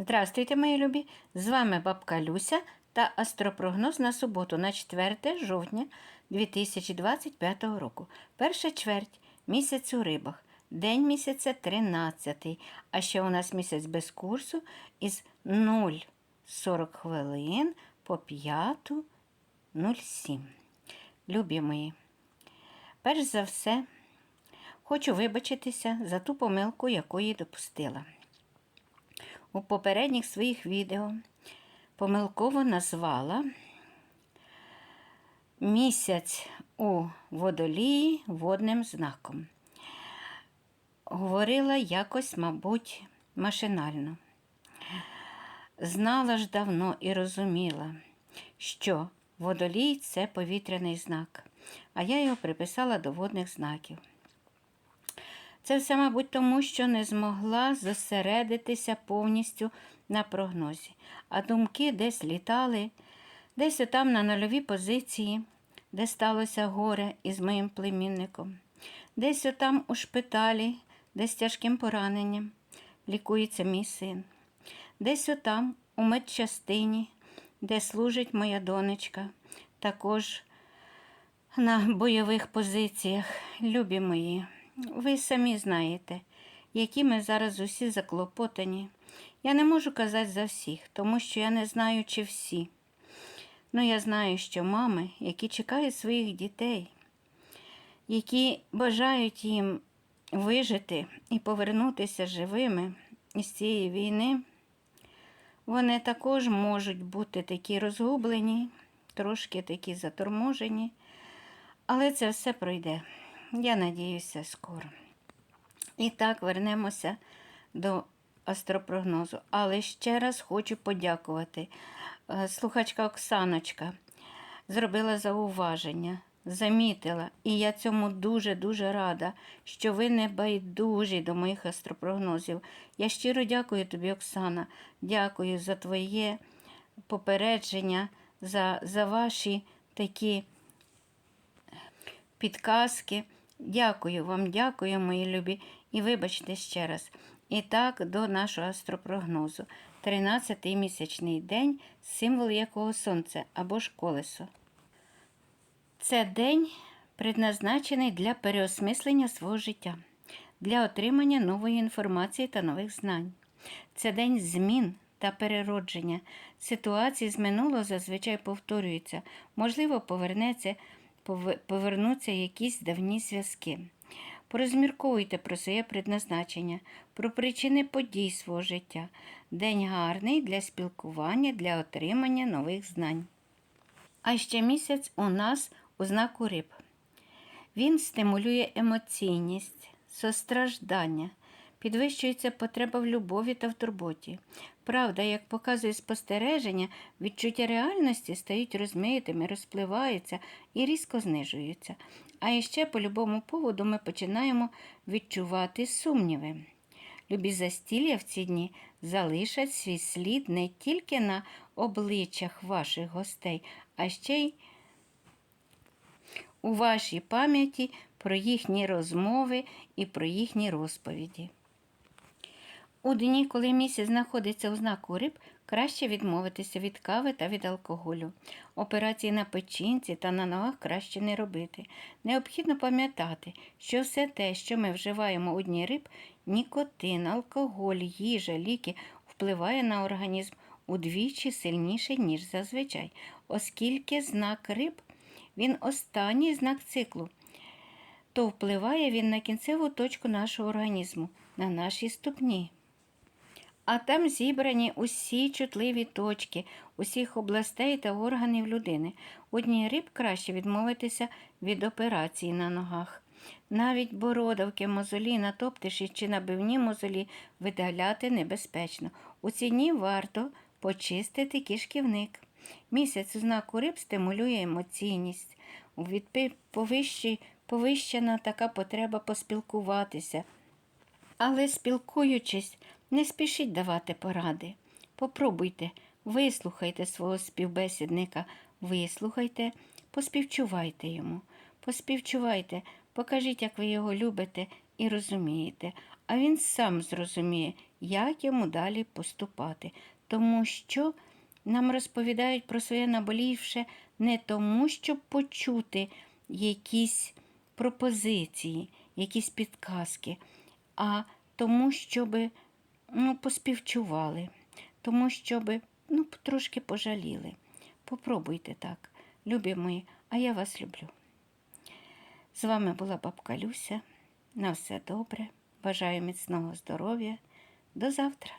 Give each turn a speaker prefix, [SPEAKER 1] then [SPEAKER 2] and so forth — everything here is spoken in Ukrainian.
[SPEAKER 1] Здравствуйте, мої любі! З вами бабка Люся та астропрогноз на суботу на 4 жовтня 2025 року. Перша чверть місяць у рибах. День місяця 13. А ще у нас місяць без курсу із 0,40 хвилин по 5.07. Любі мої, перш за все, хочу вибачитися за ту помилку, яку її допустила. У попередніх своїх відео помилково назвала місяць у водолії водним знаком. Говорила якось, мабуть, машинально. Знала ж давно і розуміла, що водолій це повітряний знак, а я його приписала до водних знаків. Це все, мабуть, тому, що не змогла зосередитися повністю на прогнозі, а думки десь літали, десь отам на нульовій позиції, де сталося горе із моїм племінником, десь отам у шпиталі, де з тяжким пораненням лікується мій син, десь отам у медчастині, де служить моя донечка, також на бойових позиціях, любі мої. Ви самі знаєте, які ми зараз усі заклопотані. Я не можу казати за всіх, тому що я не знаю, чи всі. Ну, я знаю, що мами, які чекають своїх дітей, які бажають їм вижити і повернутися живими із цієї війни, вони також можуть бути такі розгублені, трошки такі заторможені, але це все пройде. Я надіюся, скоро. І так вернемося до астропрогнозу. Але ще раз хочу подякувати. Е, Слухачка Оксаночка зробила зауваження, замітила, і я цьому дуже-дуже рада, що ви не байдужі до моїх астропрогнозів. Я щиро дякую тобі, Оксана. Дякую за твоє попередження, за, за ваші такі підказки. Дякую вам, дякую, мої любі, і вибачте ще раз. І так, до нашого астропрогнозу. 13-й місячний день, символ якого сонце або ж колесо. Це день предназначений для переосмислення свого життя, для отримання нової інформації та нових знань. Це день змін та переродження. Ситуації з минулого зазвичай повторюються, можливо, повернеться повернуться якісь давні зв'язки. Порозмірковуйте про своє предназначення, про причини подій свого життя. День гарний для спілкування, для отримання нових знань. А ще місяць у нас у знаку риб. Він стимулює емоційність, состраждання, підвищується потреба в любові та в турботі. Правда, як показує спостереження, відчуття реальності стають розмитими, розпливаються і різко знижуються. А іще по любому поводу ми починаємо відчувати сумніви. Любі застілля в ці дні залишать свій слід не тільки на обличчях ваших гостей, а ще й у вашій пам'яті про їхні розмови і про їхні розповіді. У дні, коли місяць знаходиться у знаку риб, краще відмовитися від кави та від алкоголю. Операції на печінці та на ногах краще не робити. Необхідно пам'ятати, що все те, що ми вживаємо у дні риб, нікотин, алкоголь, їжа, ліки впливає на організм удвічі сильніше, ніж зазвичай, оскільки знак риб він останній знак циклу. То впливає він на кінцеву точку нашого організму, на наші ступні а там зібрані усі чутливі точки усіх областей та органів людини. Одній риб краще відмовитися від операції на ногах. Навіть бородавки, мозолі, натоптиші чи набивні мозолі видаляти небезпечно. У ціні варто почистити кишківник. Місяць у знаку риб стимулює емоційність. У повищена така потреба поспілкуватися. Але спілкуючись, не спішіть давати поради. Попробуйте, вислухайте свого співбесідника, вислухайте, поспівчувайте йому, поспівчувайте, покажіть, як ви його любите і розумієте. а він сам зрозуміє, як йому далі поступати, тому що нам розповідають про своє наболівше не тому, щоб почути якісь пропозиції, якісь підказки, а тому, щоб ну, поспівчували, тому, щоб ну, трошки пожаліли. Попробуйте так, любі мої, а я вас люблю. З вами була бабка Люся. На все добре. Бажаю міцного здоров'я. До завтра.